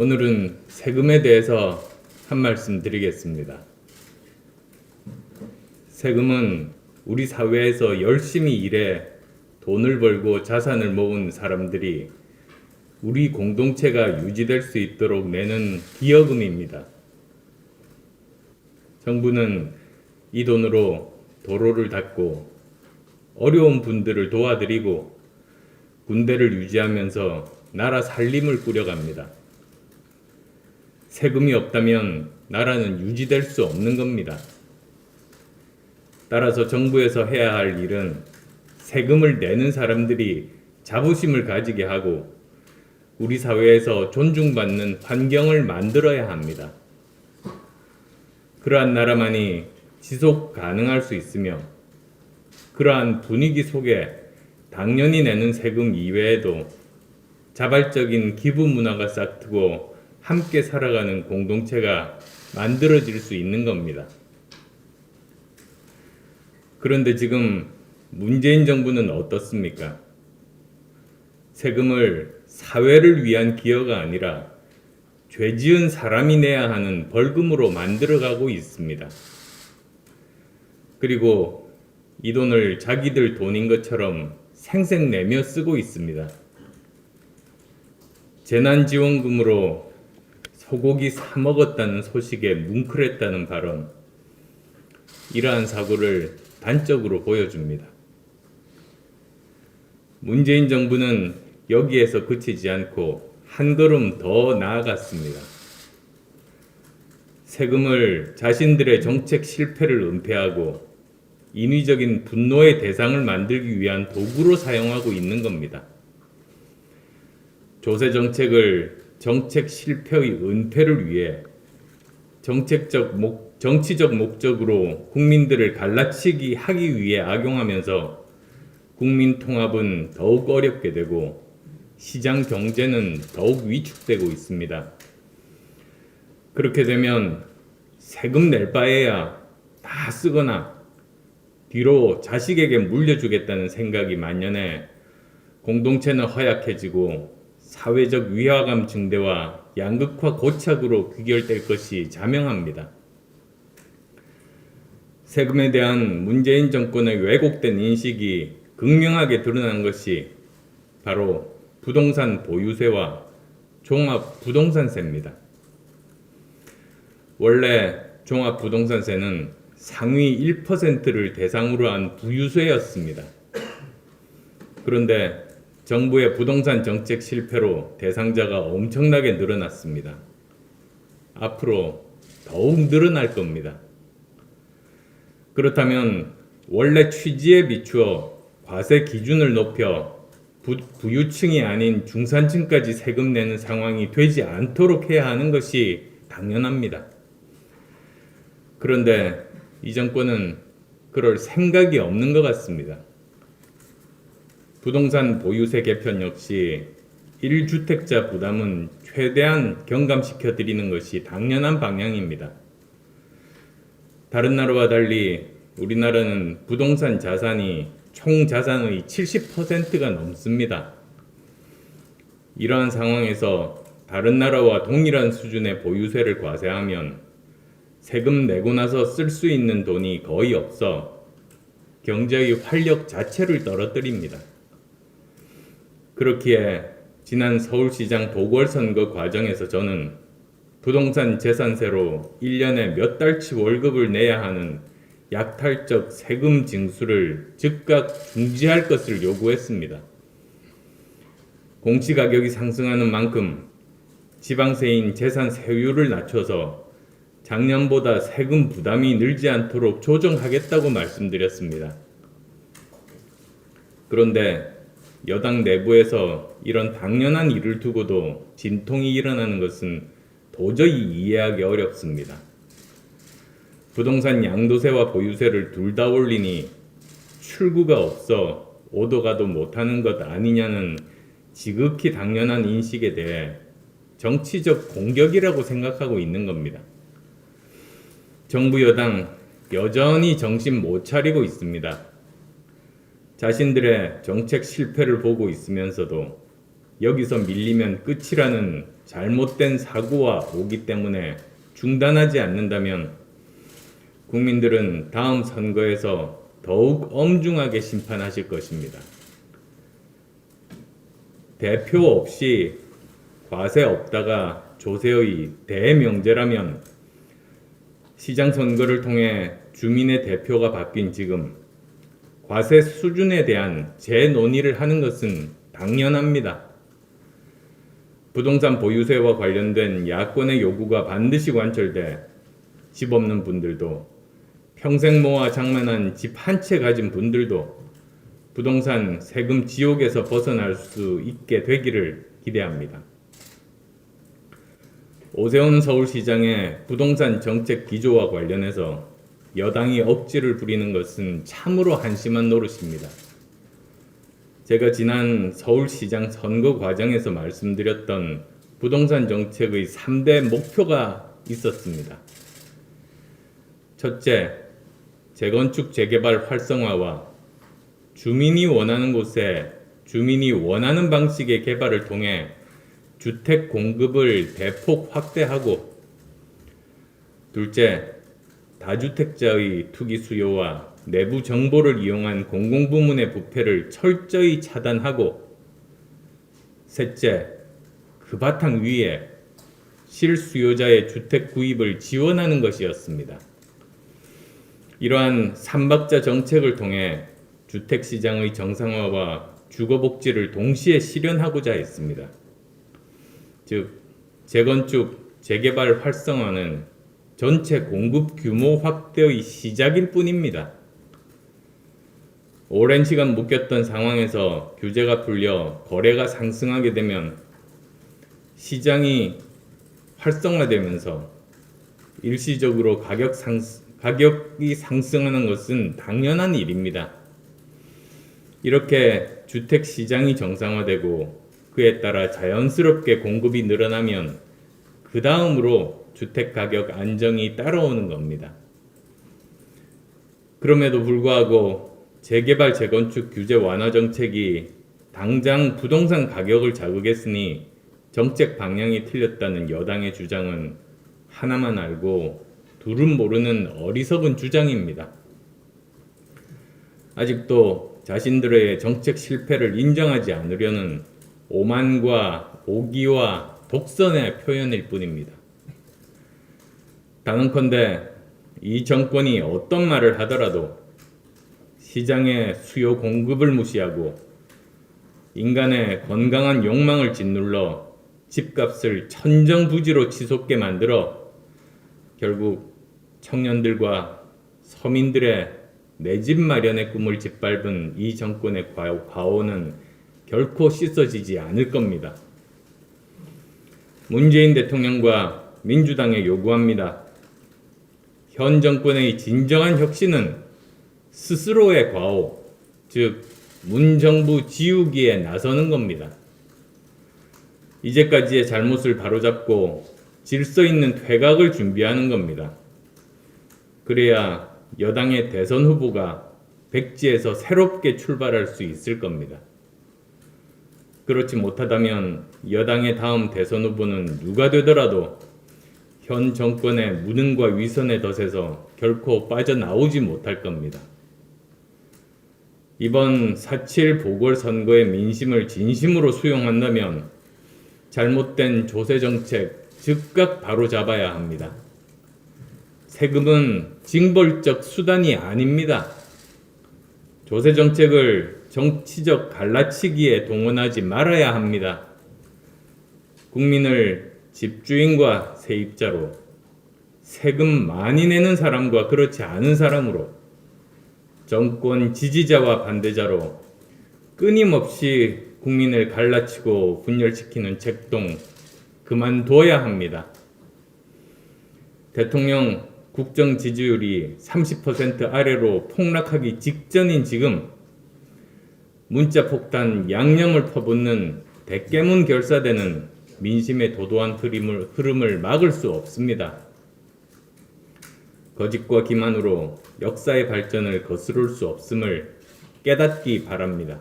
오늘은 세금에 대해서 한 말씀 드리겠습니다. 세금은 우리 사회에서 열심히 일해 돈을 벌고 자산을 모은 사람들이 우리 공동체가 유지될 수 있도록 내는 기여금입니다. 정부는 이 돈으로 도로를 닦고 어려운 분들을 도와드리고 군대를 유지하면서 나라 살림을 꾸려갑니다. 세금이 없다면 나라는 유지될 수 없는 겁니다. 따라서 정부에서 해야 할 일은 세금을 내는 사람들이 자부심을 가지게 하고 우리 사회에서 존중받는 환경을 만들어야 합니다. 그러한 나라만이 지속 가능할 수 있으며 그러한 분위기 속에 당연히 내는 세금 이외에도 자발적인 기부 문화가 싹트고 함께 살아가는 공동체가 만들어질 수 있는 겁니다. 그런데 지금 문재인 정부는 어떻습니까? 세금을 사회를 위한 기여가 아니라 죄 지은 사람이 내야 하는 벌금으로 만들어가고 있습니다. 그리고 이 돈을 자기들 돈인 것처럼 생색 내며 쓰고 있습니다. 재난지원금으로 소고기 사 먹었다는 소식에 뭉클했다는 발언, 이러한 사고를 단적으로 보여줍니다. 문재인 정부는 여기에서 그치지 않고 한 걸음 더 나아갔습니다. 세금을 자신들의 정책 실패를 은폐하고 인위적인 분노의 대상을 만들기 위한 도구로 사용하고 있는 겁니다. 조세 정책을 정책 실패의 은폐를 위해 정책적 목, 정치적 목적으로 국민들을 갈라치기 하기 위해 악용하면서 국민 통합은 더욱 어렵게 되고 시장 경제는 더욱 위축되고 있습니다. 그렇게 되면 세금 낼 바에야 다 쓰거나 뒤로 자식에게 물려주겠다는 생각이 만연해 공동체는 허약해지고 사회적 위화감 증대와 양극화 고착으로 귀결될 것이 자명합니다. 세금에 대한 문재인 정권의 왜곡된 인식이 극명하게 드러난 것이 바로 부동산 보유세와 종합 부동산세입니다. 원래 종합 부동산세는 상위 1%를 대상으로 한 부유세였습니다. 그런데 정부의 부동산 정책 실패로 대상자가 엄청나게 늘어났습니다. 앞으로 더욱 늘어날 겁니다. 그렇다면 원래 취지에 비추어 과세 기준을 높여 부, 부유층이 아닌 중산층까지 세금 내는 상황이 되지 않도록 해야 하는 것이 당연합니다. 그런데 이 정권은 그럴 생각이 없는 것 같습니다. 부동산 보유세 개편 역시 1주택자 부담은 최대한 경감시켜 드리는 것이 당연한 방향입니다. 다른 나라와 달리 우리나라는 부동산 자산이 총 자산의 70%가 넘습니다. 이러한 상황에서 다른 나라와 동일한 수준의 보유세를 과세하면 세금 내고 나서 쓸 수 있는 돈이 거의 없어 경제의 활력 자체를 떨어뜨립니다. 그렇기에 지난 서울시장 보궐선거 과정에서 저는 부동산 재산세로 1년에 몇 달치 월급을 내야 하는 약탈적 세금 징수를 즉각 중지할 것을 요구했습니다. 공시가격이 상승하는 만큼 지방세인 재산 세율을 낮춰서 작년보다 세금 부담이 늘지 않도록 조정하겠다고 말씀드렸습니다. 그런데 여당 내부에서 이런 당연한 일을 두고도 진통이 일어나는 것은 도저히 이해하기 어렵습니다. 부동산 양도세와 보유세를 둘 다 올리니 출구가 없어 오도 가도 못하는 것 아니냐는 지극히 당연한 인식에 대해 정치적 공격이라고 생각하고 있는 겁니다. 정부 여당 여전히 정신 못 차리고 있습니다. 자신들의 정책 실패를 보고 있으면서도 여기서 밀리면 끝이라는 잘못된 사고와 오기 때문에 중단하지 않는다면 국민들은 다음 선거에서 더욱 엄중하게 심판하실 것입니다. 대표 없이 과세 없다가 조세의 대명제라면 시장 선거를 통해 주민의 대표가 바뀐 지금 과세 수준에 대한 재논의를 하는 것은 당연합니다. 부동산 보유세와 관련된 야권의 요구가 반드시 관철돼 집 없는 분들도 평생 모아 장만한 집 한 채 가진 분들도 부동산 세금 지옥에서 벗어날 수 있게 되기를 기대합니다. 오세훈 서울시장의 부동산 정책 기조와 관련해서 여당이 억지를 부리는 것은 참으로 한심한 노릇입니다. 제가 지난 서울시장 선거 과정에서 말씀드렸던 부동산 정책의 3대 목표가 있었습니다. 첫째, 재건축 재개발 활성화와 주민이 원하는 곳에 주민이 원하는 방식의 개발을 통해 주택 공급을 대폭 확대하고 둘째, 다주택자의 투기 수요와 내부 정보를 이용한 공공부문의 부패를 철저히 차단하고 셋째, 그 바탕 위에 실수요자의 주택 구입을 지원하는 것이었습니다. 이러한 삼박자 정책을 통해 주택 시장의 정상화와 주거 복지를 동시에 실현하고자 했습니다. 즉 재건축, 재개발 활성화는 전체 공급 규모 확대의 시작일 뿐입니다. 오랜 시간 묶였던 상황에서 규제가 풀려 거래가 상승하게 되면 시장이 활성화되면서 일시적으로 가격 상, 가격이 상승하는 것은 당연한 일입니다. 이렇게 주택 시장이 정상화되고 그에 따라 자연스럽게 공급이 늘어나면 그 다음으로 주택 가격 안정이 따라오는 겁니다. 그럼에도 불구하고 재개발 재건축 규제 완화 정책이 당장 부동산 가격을 자극했으니 정책 방향이 틀렸다는 여당의 주장은 하나만 알고 둘은 모르는 어리석은 주장입니다. 아직도 자신들의 정책 실패를 인정하지 않으려는 오만과 오기와 독선의 표현일 뿐입니다. 단언컨대 이 정권이 어떤 말을 하더라도 시장의 수요 공급을 무시하고 인간의 건강한 욕망을 짓눌러 집값을 천정부지로 치솟게 만들어 결국 청년들과 서민들의 내 집 마련의 꿈을 짓밟은 이 정권의 과오는 결코 씻어지지 않을 겁니다. 문재인 대통령과 민주당에 요구합니다. 현 정권의 진정한 혁신은 스스로의 과오, 즉 문정부 지우기에 나서는 겁니다. 이제까지의 잘못을 바로잡고 질서 있는 퇴각을 준비하는 겁니다. 그래야 여당의 대선 후보가 백지에서 새롭게 출발할 수 있을 겁니다. 그렇지 못하다면 여당의 다음 대선 후보는 누가 되더라도 현 정권의 무능과 위선의 덫에서 결코 빠져나오지 못할 겁니다. 이번 4.7 보궐선거의 민심을 진심으로 수용한다면 잘못된 조세 정책 즉각 바로 잡아야 합니다. 세금은 징벌적 수단이 아닙니다. 조세 정책을 정치적 갈라치기에 동원하지 말아야 합니다. 국민을 집주인과 세입자로 세금 많이 내는 사람과 그렇지 않은 사람으로 정권 지지자와 반대자로 끊임없이 국민을 갈라치고 분열시키는 책동 그만둬야 합니다. 대통령 국정 지지율이 30% 아래로 폭락하기 직전인 지금 문자 폭탄 양념을 퍼붓는 대깨문 결사되는 민심의 도도한 흐름을, 흐름을 막을 수 없습니다. 거짓과 기만으로 역사의 발전을 거스를 수 없음을 깨닫기 바랍니다.